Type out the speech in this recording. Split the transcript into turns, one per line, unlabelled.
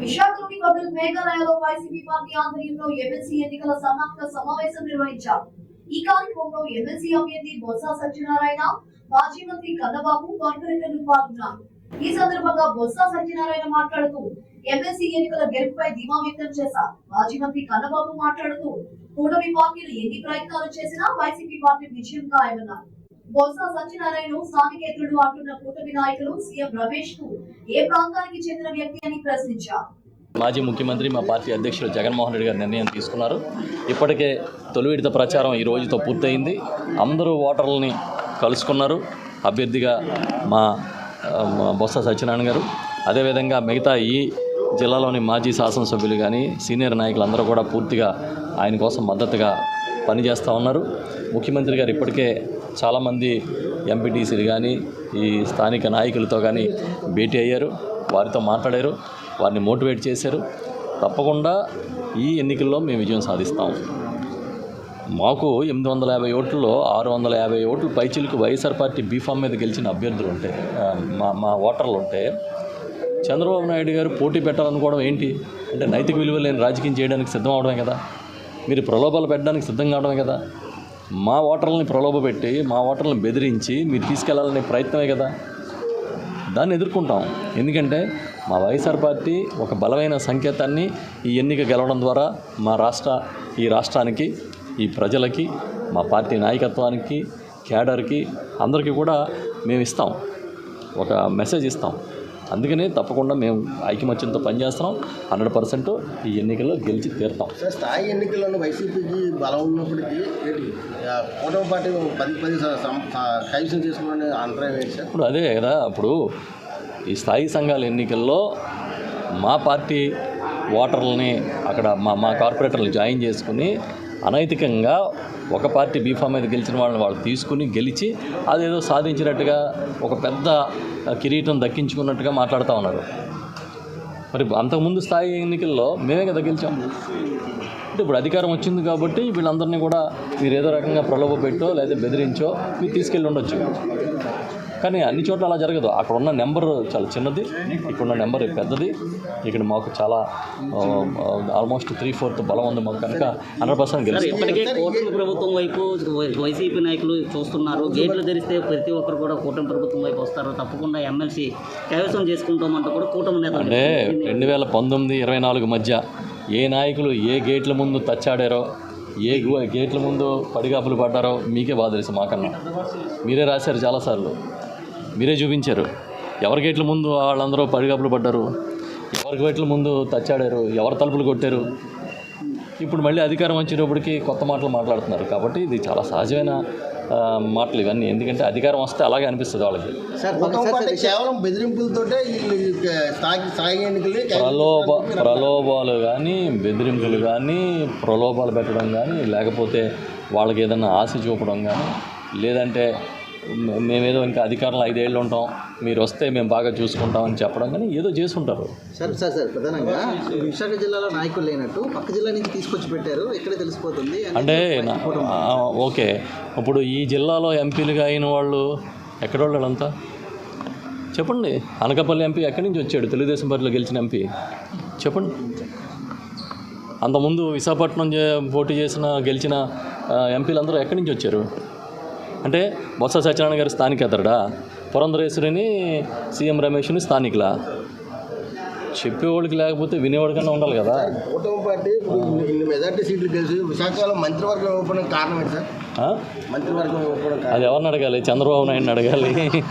విశాఖలోని కపిల్ మేఘాలయలో YCP party ఆధ్వర్యంలో ఎమ్మెల్సీ ఎన్నికల సమాప్త సమావేశం నిర్వహించారు. ఈ కార్యక్రమంలో ఎమ్మెల్సీ అభ్యర్థి బొత్స సత్యనారాయణ మాజీ మంత్రి కన్నబాబు కార్పొరేటర్లు పాల్గొన్నారు. ఈ సందర్భంగా బొత్స సత్యనారాయణ మాట్లాడుతూ ఎమ్మెల్సీ ఎన్నికల గెలుపుపై ధీమా వ్యక్తం చేశారు. మాజీ మంత్రి కన్నబాబు మాట్లాడుతూ కూటమి పార్టీలు ఎన్ని ప్రయత్నాలు చేసినా వైసీపీ పార్టీ విజయం ఖాయమన్నారు. బొత్స సత్యనారాయణ స్థానికేతరుడు అంటున్న కూటమి నాయకులు సీఎం రమేష్కు ఏ ప్రాంతానికి చెందిన వ్యక్తి అని ప్రశ్నించారు.
మాజీ ముఖ్యమంత్రి మా పార్టీ అధ్యక్షుడు జగన్మోహన్ రెడ్డి గారు నిర్ణయం తీసుకున్నారు. ఇప్పటికే తొలి విడత ప్రచారం ఈ రోజుతో పూర్తయింది. అందరూ ఓటర్లని కలుసుకున్నారు. అభ్యర్థిగా మా మా బొత్స సత్యనారాయణ గారు. అదేవిధంగా మిగతా ఈ జిల్లాలోని మాజీ శాసనసభ్యులు కానీ సీనియర్ నాయకులు అందరూ కూడా పూర్తిగా ఆయన కోసం మద్దతుగా పనిచేస్తూ ఉన్నారు. ముఖ్యమంత్రి గారు ఇప్పటికే చాలామంది ఎంపీటీసీలు కానీ ఈ స్థానిక నాయకులతో కానీ భేటీ అయ్యారు. వారితో మాట్లాడారు. వారిని మోటివేట్ చేశారు. తప్పకుండా ఈ ఎన్నికల్లో మేము విజయం సాధిస్తాం. మాకు ఎనిమిది వందల యాభై ఓట్లలో ఆరు వందల యాభై ఓట్లు పైచిలకు వైఎస్ఆర్ పార్టీ బీఫామ్ మీద గెలిచిన అభ్యర్థులు ఉంటే మా మా ఓటర్లు ఉంటే చంద్రబాబు నాయుడు గారు పోటీ పెట్టాలనుకోవడం ఏంటి? అంటే నైతిక విలువలు లేని రాజకీయం చేయడానికి సిద్ధం అవడమే కదా. మీరు ప్రలోభాలు పెట్టడానికి సిద్ధంగా అవడమే కదా. మా ఓటర్లని ప్రలోభపెట్టి మా ఓటర్లను బెదిరించి మీరు తీసుకెళ్ళాలనే ప్రయత్నమే కదా? దాన్ని ఎదుర్కొంటాం. ఎందుకంటే మా వైఎస్ఆర్ పార్టీ ఒక బలమైన సంకేతాన్ని ఈ ఎన్నిక గెలవడం ద్వారా మా రాష్ట్ర ఈ రాష్ట్రానికి ఈ ప్రజలకి మా పార్టీ నాయకత్వానికి క్యాడర్కి అందరికీ కూడా మేము ఇస్తాం. ఒక మెసేజ్ ఇస్తాం. అందుకనే తప్పకుండా మేము ఐకమత్యంతో పనిచేస్తున్నాం. హండ్రెడ్ పర్సెంట్ ఈ ఎన్నికల్లో గెలిచి తీరుతాం.
సార్ స్థాయి ఎన్నికల్లోనూ వైసీపీకి బలం ఉన్నప్పటికీ కూటమి పార్టీ పది పది స- సం- స- కైవసం చేసుకోవాలని అంతరాయం ఏంటి సార్?
ఇప్పుడు అదే కదా ఇప్పుడు ఈ స్థాయి సంఘాల ఎన్నికల్లో మా పార్టీ ఓటర్లని అక్కడ మా మా కార్పొరేటర్లు జాయిన్ చేసుకుని అనైతికంగా ఒక పార్టీ బీఫామ్ మీద గెలిచిన వాళ్ళని వాళ్ళు తీసుకుని గెలిచి అదేదో సాధించినట్టుగా ఒక పెద్ద కిరీటం దక్కించుకున్నట్టుగా మాట్లాడుతూ ఉన్నారు. మరి అంతకుముందు స్థాయి ఎన్నికల్లో మేమే కదా గెలిచాం. అంటే ఇప్పుడు అధికారం వచ్చింది కాబట్టి వీళ్ళందరినీ కూడా మీరు ఏదో రకంగా ప్రలోభ పెట్టో లేదా బెదిరించో మీరు తీసుకెళ్ళి ఉండొచ్చు. కానీ అన్ని చోట్ల అలా జరగదు. అక్కడ ఉన్న నెంబర్ చాలా చిన్నది ఇక్కడ ఉన్న నెంబర్ పెద్దది. ఇక్కడ మాకు చాలా ఆల్మోస్ట్ త్రీ ఫోర్త్ బలం ఉంది మాకు కనుక హండ్రెడ్ పర్సెంట్
సార్
గెలుస్తాం.
ఇప్పటికే కూటమి ప్రభుత్వం వైపు వైసీపీ నాయకులు చూస్తున్నారు. గేట్లు తెరిస్తే ప్రతి ఒక్కరు కూడా కూటమి ప్రభుత్వం వైపు వస్తారు. తప్పకుండా ఎమ్మెల్సీ కైవసం చేసుకుంటామంటూ కూడా కూటమి నేతలు
అంటే రెండు వేల పంతొమ్మిది ఇరవై నాలుగు మధ్య ఏ నాయకులు ఏ గేట్ల ముందు తచ్చాడారో ఏ గేట్ల ముందు పడిగాపులు పడ్డారో మీకే బాధ తెలుసు మాకన్నా. మీరే రాశారు చాలాసార్లు. మీరే చూపించారు. ఎవరి గేట్ల ముందు వాళ్ళందరూ పడిగాపులు పడ్డారు. ఎవరి గేట్ల ముందు తచ్చాడారు. ఎవరు తలుపులు కొట్టారు. ఇప్పుడు మళ్ళీ అధికారం వచ్చేటప్పటికి కొత్త మాటలు మాట్లాడుతున్నారు. కాబట్టి ఇది చాలా సహజమైన మాటలు ఇవన్నీ. ఎందుకంటే అధికారం వస్తే అలాగే అనిపిస్తుంది వాళ్ళకి.
కేవలం బెదిరింపులతోటే
ప్రలోభ ప్రలోభాలు కానీ బెదిరింపులు కానీ ప్రలోభాలు పెట్టడం కానీ లేకపోతే వాళ్ళకి ఏదైనా ఆశ చూపడం కానీ లేదంటే మేమేదో ఇంకా అధికారంలో ఐదేళ్ళు ఉంటాం. మీరు వస్తే మేము బాగా చూసుకుంటామని చెప్పడం కానీ ఏదో చేసుంటారు.
సార్ సార్ సార్ ప్రధానంగా విశాఖ జిల్లాలో నాయకులు లేనట్టు పక్క జిల్లా నుంచి తీసుకొచ్చి పెట్టారు. ఇక్కడే తెలిసిపోతుంది అని
అంటే ఓకే. ఇప్పుడు ఈ జిల్లాలో ఎంపీలుగా అయిన వాళ్ళు ఎక్కడ వాళ్ళంతా చెప్పండి. అనకాపల్లి ఎంపీ ఎక్కడి నుంచి వచ్చాడు? తెలుగుదేశం పార్టీలో గెలిచిన ఎంపీ. చెప్పండి. అంతకుముందు విశాఖపట్నం పోటీ చేసిన గెలిచిన ఎంపీలందరూ ఎక్కడి నుంచి వచ్చారు? అంటే బొత్స సత్యనారాయణ గారి స్థానికేతరుడా? పురంధరేశ్వరిని సీఎం రమేష్ని స్థానికులా? చెప్పేవాడికి లేకపోతే వినేవాడికన్నా ఉండాలి కదా.
కూటమి పార్టీ ఇప్పుడు ఇన్ని- మెజార్టీ సీట్లు గెలిచి విశాఖలో మంత్రివర్గం ఇవ్వడం కారణం ఏంటి సార్? మంత్రివర్గం ఇవ్వడం
అది ఎవరిని అడగాలి? చంద్రబాబు నాయుడిని అడగాలి.